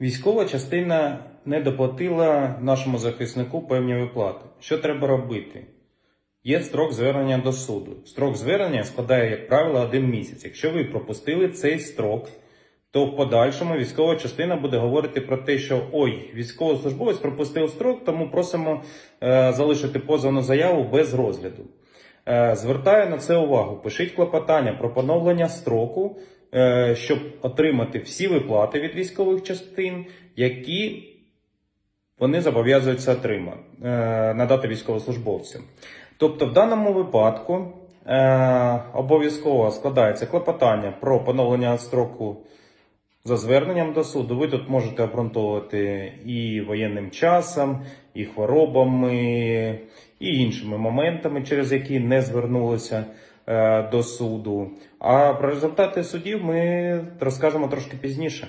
Військова частина не доплатила нашому захиснику певні виплати. Що треба робити? Є строк звернення до суду. Строк звернення складає, як правило, один місяць. Якщо ви пропустили цей строк, то в подальшому військова частина буде говорити про те, що ой, військовослужбовець пропустив строк, тому просимо е, залишити позовну заяву без розгляду. Е, звертаю на це увагу. Пишіть клопотання про поновлення строку, щоб отримати всі виплати від військових частин, які вони зобов'язуються отримати, е, надати військовослужбовцям. Тобто, в даному випадку е, обов'язково складається клопотання про поновлення строку за зверненням до суду. Ви тут можете обґрунтовувати і воєнним часом, і хворобами, і іншими моментами, через які не звернулися е, до суду. А про результати судів ми розкажемо трошки пізніше.